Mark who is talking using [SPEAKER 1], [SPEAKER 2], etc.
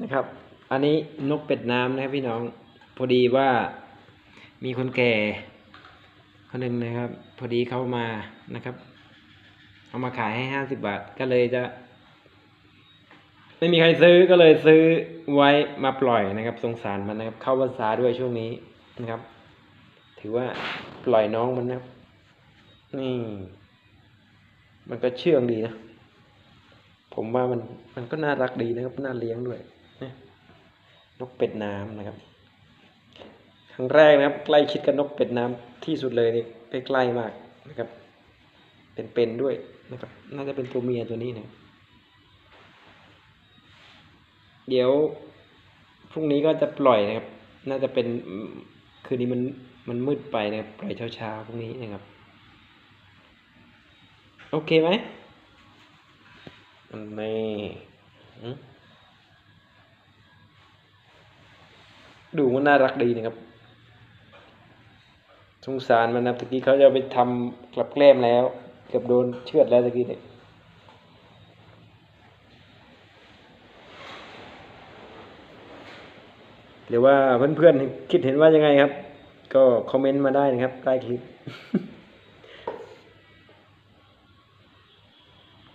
[SPEAKER 1] นะครับ อันนี้นกเป็ดน้ำนะครับพี่น้อง พอดีว่ามีคนแก่คนหนึ่งนะครับ พอดีเขามานะครับ เอามาขายให้ห้าสิบบาท ก็เลยจะ ไม่มีใครซื้อก็เลยซื้อไว้มาปล่อยนะครับ สงสารมันนะครับ เข้าพรรษาด้วยช่วงนี้นะครับ ถือว่าปล่อยน้องมันนะครับ นี่ มันก็เชื่องดีนะผมว่ามันมันก็น่ารักดีนะครับ น่าเลี้ยงด้วย นกเป็ดน้ำนะครับครั้งแรกนะครับ ใกล้ชิดกับนกเป็ดน้ำที่สุดเลยนี่ใกล้ๆมากนะครับ เป็นๆด้วยนะครับ น่าจะเป็นตัวเมียตัวนี้นะเดี๋ยวพรุ่งนี้ก็จะปล่อยนะครับ น่าจะเป็นคืนนี้มันมันมืดไปนะครับปล่อยเช้าๆพรุ่งนี้นะครับ โอเคไหมอันนี้อืม ดูมันน่ารักดีนะครับ สงสารมันนะตะกี้เขาจะไปทำกลับแกล้มแล้ว เกือบโดนเชือดแล้วตะกี้เนี่ยหรือว่าเพื่อนๆคิดเห็นว่ายังไงครับ ก็คอมเมนต์มาได้นะครับใต้คลิป